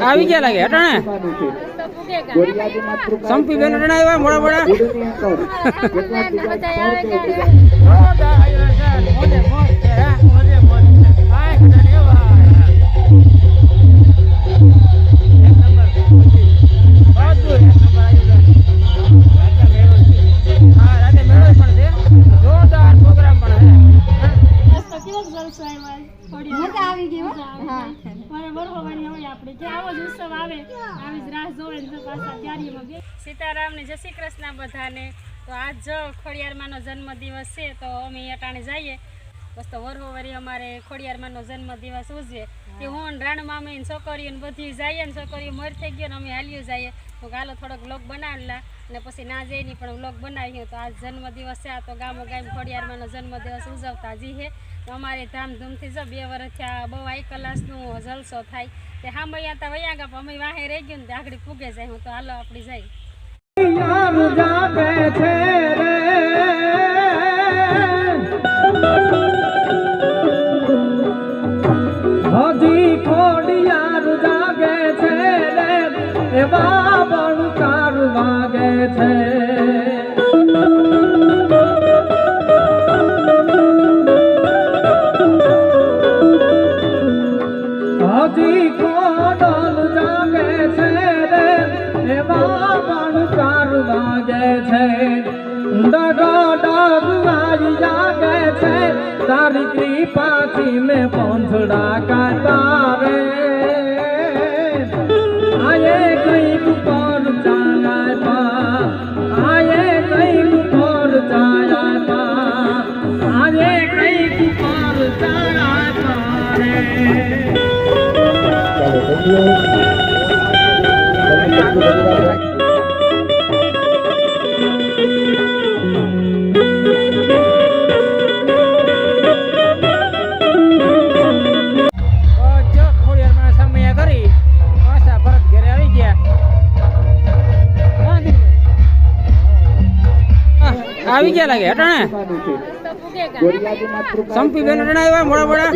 આવી ગયા લાગે હટાણે સંપી બેન હટાણે આવ્યા મોડા મોડા? જોરદાર જ ઉત્સવ આવે આવી ગઈ હો હા સીતારામને જય શ્રી કૃષ્ણ બધાને. તો આજ જો ખોડિયારમાંનો જન્મદિવસ છે તો અમે અટાણે જઈએ. બસ તો વરહોવરી અમારે ખોડિયારમાંનો જન્મદિવસ ઉજવે. કે હું. રાણ મામી છોકરીઓ ને બધી જઈએ ને છોકરીઓ મર થઈ ગયો ને અમે હાલ્યું જઈએ. તો ગાલો થોડોક વ્લોગ બનાવેલા અને પછી ના જઈને પણ વ્લોગ બનાવીએ. તો આજ જન્મદિવસ છે આ તો ગામો ગામ ખોડિયારમાંનો જન્મદિવસ ઉજવતા જી હે અમારે ધામધૂમથી જો બે વર્ષ થયા બહુ હાઈ કલાસનું જલસો થાય. તે સાંભળ્યા તા વયા ગયા અમે વાહે રહી ગયું ને આગળ પૂગે જાય, હું તો હાલો આપણી જાય. તારી પાછી મેં પોંછડા કાઢા રે આયે કંઈક પર ચાલાય પા આયે કંઈક પર ચાલાય પા આયે કંઈક પર ચાલાય પા રે. જો આવી ગયા લાગે હટાણે? સંપી બેન હટાણે આવ્યા મોડા મોડા?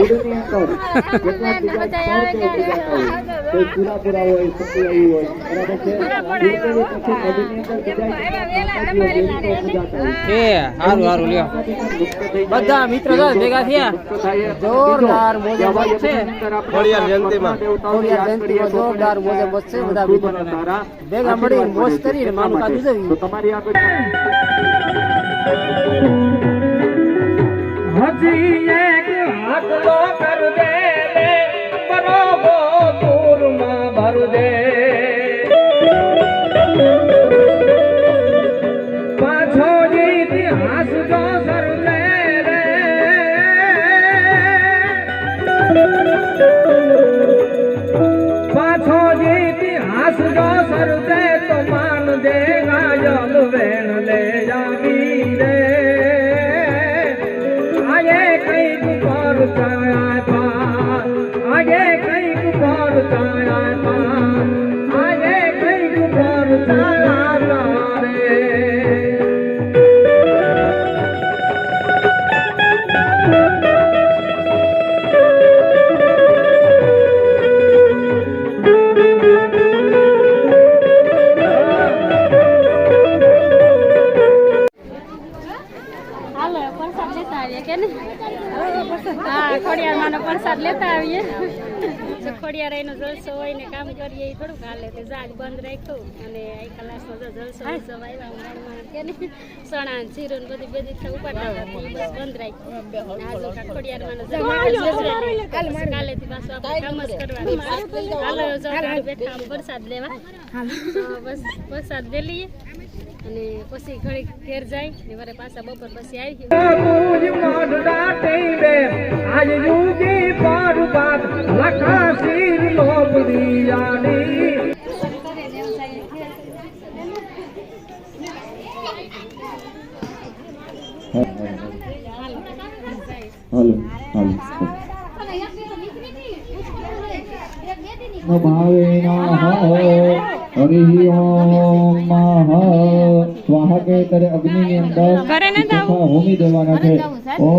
હારું હારું લ્યો. બધા મિત્રો ભેગા થયા જોરદાર મોજા છે જોરદાર મોજા છે બધા ભેગા મળી મોજ કરીને માનું તમારી ઉજવી હજી એક હાથલો કર દે રે બરોબો દૂરમાં ભર દે. ચાયા પા આયે કંઈક પર પા હાલે તે જાજ બંધ રાખ્યું અને આ કલાસમાં તો જલસો જલસો આવ્યા ઉનાળામાં કે ને સણા ને ને બધી બધી ઉપાડતા બસ બંધ રાખ્યું. આજે ખોડિયારમાંનો જન્મ કાલેથી પાછું આપણે કામ જ કરવાનું હાલો બેઠા વરસાદ લેવા. બસ વરસાદ લઈ લઈએ અને પછી ઘડી ઘેર જાય. ને મારે પાછા બપોર પછી આવી પૂજ મોઢડા ટેવે આજ યુગી પાર બાદ લખા શીર લોબડી જાની હાલો હાલો ભાવેના હરિ ઓમ મહ સ્વાહકેતરે અગ્નિની અંદર હોમી દેવાના છે ઓમ?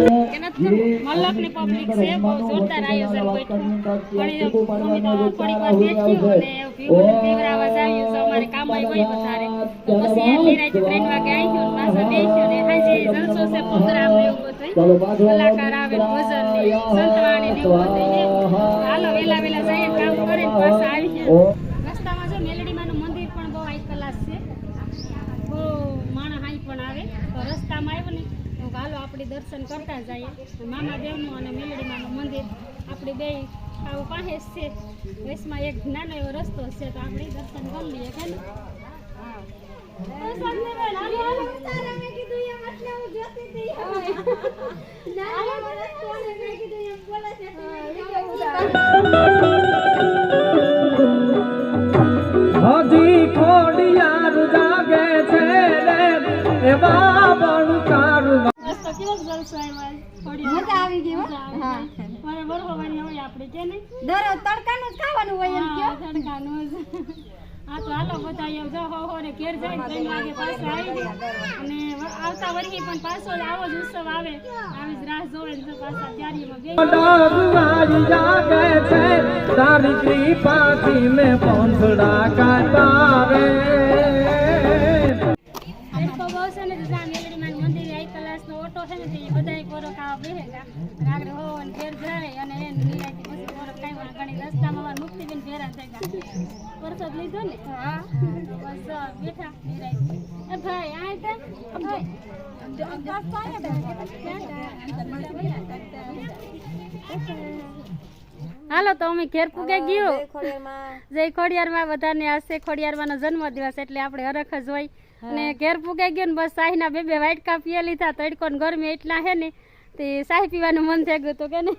હાલો પબ્લિક છે બહુ જોરદાર આયોજન થોડીક વાર અને ને ને કલાકાર આવે ને ભજન ને ને વેલા વેલા જઈએ ને કામ કરીને પાછા આવી ગયા રસ્તામાં જો મેલડીમાનું મંદિર પણ બહુ હાઈ છે. બહુ માણસ હાઈ પણ આવે. તો રસ્તામાં આવ્યો ને, તો હાલો આપણે દર્શન કરતા જઈએ. મામા દેવનું અને મેલડીમાનું મંદિર. આપણે બે આવું પાસે છે. વચમાં એક નાનો એવો રસ્તો છે તો આપણે દર્શન કરી લઈએ કે ને. તો નહીં? દરરોજ તડકાનું જ ખાવાનું હોય એમ કયો? તડકાનું જ. હા તો હાલો બધા અહીંયા જો હો હો ને ઘેર જાય ત્રણ વાગે પાછા આવી જાય. અને આવતા વર્ષે પણ પાછો આવો જ ઉત્સવ આવે. આવી જ રાહ જોવે ને પાછા છે તારી કૃપાથી મેં પંથડા કાતા રે ને તે બધાય પોરો ખાવા જા અને આગળ હો ઘેર જાય અને એને નિરાયથી પછી ઘણી રસ્તામાં અમારે મુક્તિબેન ભેરા થઈ ગયા. વરસાદ લીધો ને? હા. બસ બેઠા નિરાયથી. એ ભાઈ આ તે ભાઈ હાલો તો અમે ઘેર પૂગે ગયો. જય ખોડિયારમાં. બધાને હશે જન્મ જન્મદિવસ એટલે આપણે હરખ જ હોય. અને ઘેર પૂગે ગયો ને બસ શાહીના બે બે વાટકા પીએ લીધા તડકો ને ગરમી એટલા હે ને તે શાહી પીવાનું મન થઈ ગયું હતું કે ને.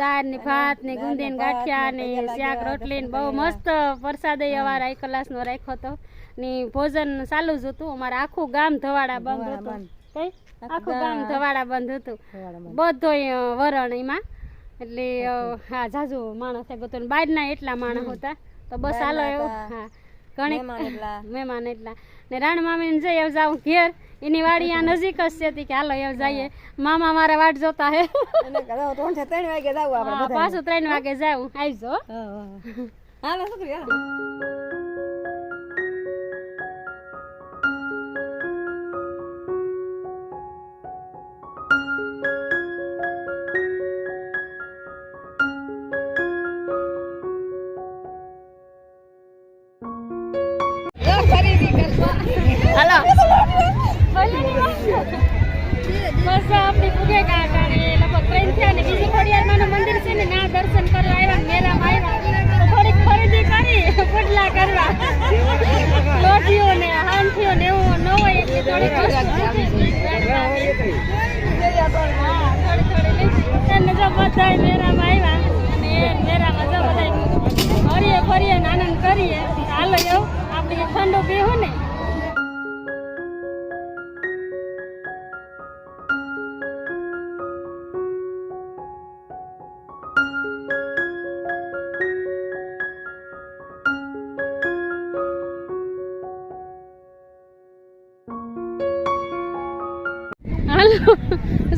દાળ ને ભાત ને ગુંદી ને ગાંઠિયા ને શાક રોટલી ને બહુ મસ્ત પ્રસાદ અમારા એક ક્લાસનો રાખ્યો હતો. ને ભોજન ચાલુ જ હતું. અમારે આખું ગામ ધવાડા બંધ હતું. કઈ આખું ગામ ધવાડા બંધ હતું. બધો. વરણ એમાં. એટલે હા જાજુ માણસ થઈ ગયો બહારના એટલા માણસ હતા. તો બસ હાલો એવો. હા. ઘણી મહેમાન એટલા. ને રાણ મામીને જઈ એવું જાઉં ઘેર. એની વાડી આ નજીક જ છે કે હાલો એવું જઈએ. મામા મારા વાટ જોતા હે. ત્રણ વાગે જાવ પાછું ત્રણ વાગે જાઉં. આવજો. હાલો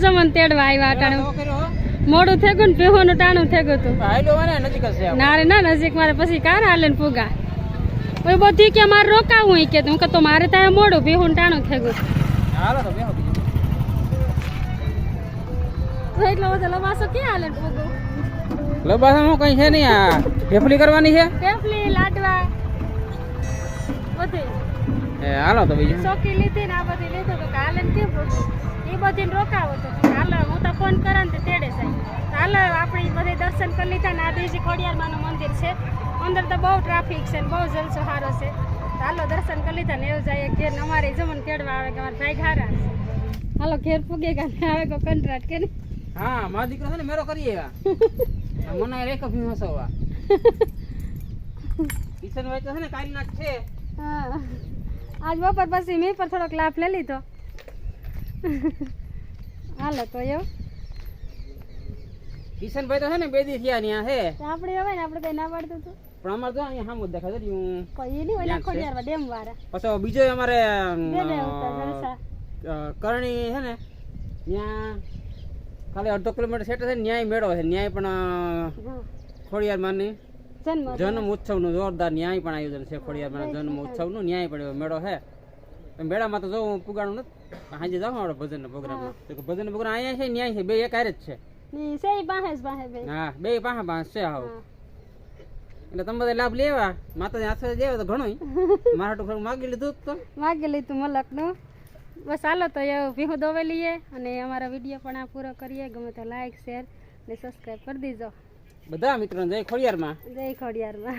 જમન તેડવા આવ્યા અટાણું. મોડું થઈ ગયું ને પીવાનું ટાણું થઈ ગયું હતું ના રે ના નજીક મારે પછી કાર હાલે ને પૂગા કોઈ બધી કે મારે રોકાવું કે હું કે તો મારે ત્યાં મોડું પીવું ટાણું થઈ ગયું. તો એટલો બધો લવાસો ક્યાં હાલે પૂગું લબાસામાં કઈ છે નહીં આ? ઢેફલી કરવાની છે? ટેફલી લાડવા બધી. એ હાલો તો બીજું. ચોકી લીધી ને આ બધી લીધું તો કાલે કેમ પૂગું એ બધી રોકાવો તો હાલ હું તો ફોન કરે ને તેડે જાય. હાલ આપણે બધે દર્શન કરી લીધા ને આ બીજી ખોડિયારમાંનું મંદિર છે. અંદર તો બહુ ટ્રાફિક છે ને બહુ જલસો સારો છે હાલો દર્શન કરી લીધા ને એવું જાય ઘેર અમારે જમણ કેળવા આવે કે અમારા ભાઈ ઘારા છે. હાલો ઘેર પૂગે કે આવે કો કંટ્રાટ કે હા મારો દીકરો છે ને મેરો કરીએ મને રેખો ભી હસવા કિશન ભાઈ તો છે ને કાલના છે. હા. આજ બપોર પછી મેં પણ થોડોક લાભ લઈ લીધો. હાલો તો એવું કિશનભાઈ તો છે ને બે દી થયા ત્યાં હે? આપણે હવે ને આપણે કઈ ના પાડતું હતું. પણ અમારે તો અહીંયા સામું જ દેખાય છે હું કોઈ નહીં હોય નાખો યાર ડેમ વાળા. પછી બીજો અમારે કરણી છે ને ત્યાં ખાલી અડધો કિલોમીટર સેટ છે ન્યાય મેળો છે. ન્યાય પણ ખોડિયાર હા. ખોડિયારમાંની. જન્મ ઉત્સવ. ઉત્સવનું જોરદાર ન્યાય પણ આયોજન છે ખોડિયારમાં જન્મ ઉત્સવનું ન્યાય પણ મેળો છે. મેળામાં તો જોઉં પુગાડું નથી. સાંજે જાવ આપણે ભજનના પ્રોગ્રામમાં. તો ભજન પ્રોગ્રામ અહીંયા છે ન્યાય છે બે એક હારે જ છે. ની સેઈ પાસે જ પાસે બે. હા બે પાસે પાસે છે હાવ એટલે તમે બધા લાભ લેવા. માતાજી હાથે દેવા તો ઘણો મારા હાટું થોડું માગી લીધું તો. માગી લીધું મલકનું. બસ હાલો તો એ ભીહું દોવે લઈએ અને અમારા વીડિયો પણ આ પૂરો કરીએ. ગમે તો લાઈક શેર ને સબસ્ક્રાઈબ કરી દીજો. બધા મિત્રોને જય ખોડિયારમાં. જય ખોડિયારમાં.